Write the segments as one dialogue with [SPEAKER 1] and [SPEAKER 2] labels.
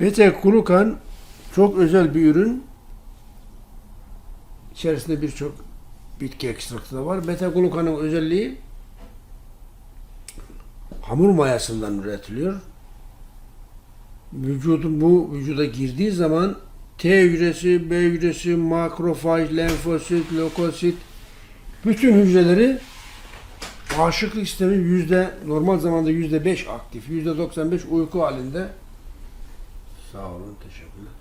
[SPEAKER 1] Beta glukan çok özel bir ürün. İçerisinde birçok bitki ekstraktı da var. Beta glukanın özelliği hamur mayasından üretiliyor. Vücudun bu vücuda girdiği zaman T hücresi, B hücresi, makrofaj, lenfosit, lökosit bütün hücreleri bağışıklık sistemi yüzde normal zamanda yüzde beş aktif, yüzde 95 uyku halinde. Sağ olun, teşekkürler.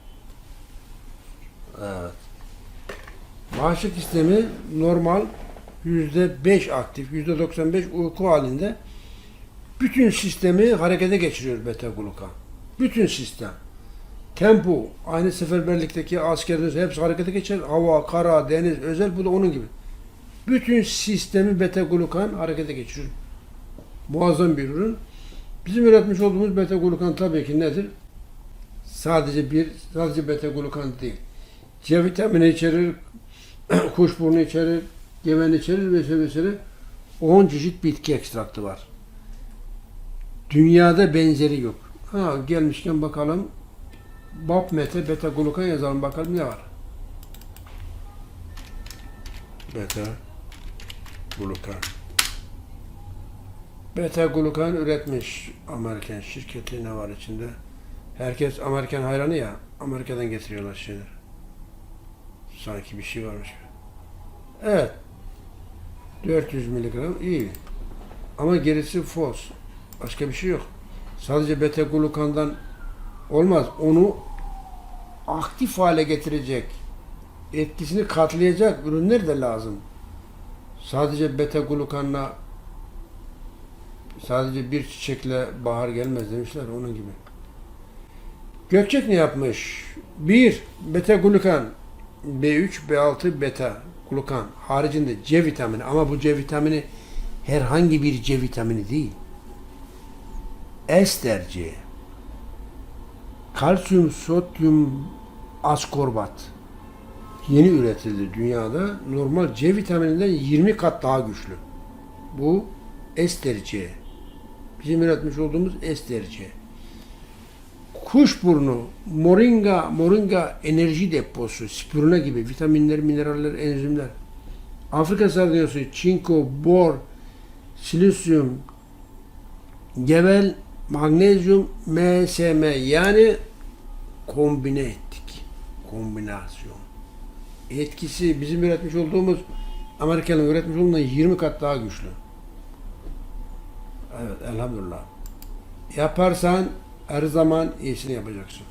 [SPEAKER 1] Evet. Bağışıklık sistemi normal yüzde beş aktif, yüzde 95 uyku halinde. Bütün sistemi harekete geçiriyor beta glukan. Bütün sistem. Tempo, aynı seferberlikteki askerimiz hepsi harekete geçer. Hava, kara, deniz, özel bu da onun gibi. Bütün sistemi beta glukan harekete geçiriyor. Muazzam bir ürün. Bizim üretmiş olduğumuz beta glukan tabii ki nedir? Sadece bir, sadece beta glukan değil. C vitamini içerir, kuşburnu içerir, gemen içerir vesaire vesaire. 10 çeşit bitki ekstraktı var. Dünyada benzeri yok. Ha gelmişken bakalım. Bapmete beta glukan yazalım bakalım ne var. Beta glukan. Beta glukan üretmiş Amerikan şirketi ne var içinde? Herkes Amerikan hayranı ya. Amerika'dan getiriyorlar şeyler. Sanki bir şey varmış. Evet. 400 miligram iyi. Ama gerisi fos. Başka bir şey yok. Sadece beta glukandan olmaz. Onu aktif hale getirecek, etkisini katlayacak ürünler de lazım. Sadece beta glukanla sadece bir çiçekle bahar gelmez demişler onun gibi. Gökçek ne yapmış? Bir, beta glukan, B3, B6, beta glukan haricinde C vitamini ama bu C vitamini herhangi bir C vitamini değil. Ester C. Kalsiyum, sodyum, askorbat yeni üretildi dünyada. Normal C vitamininden 20 kat daha güçlü. Bu ester C. Bizim üretmiş olduğumuz ester C. Kuşburnu, moringa, moringa enerji deposu, spirulina gibi vitaminler, mineraller, enzimler. Afrika sardunyosu, çinko, bor, silisyum, gevel, magnezyum, MSM yani kombine ettik. Kombinasyon. Etkisi bizim üretmiş olduğumuz Amerika'nın üretmiş olduğundan 20 kat daha güçlü. Evet elhamdülillah. Yaparsan her zaman iyisini yapacaksın.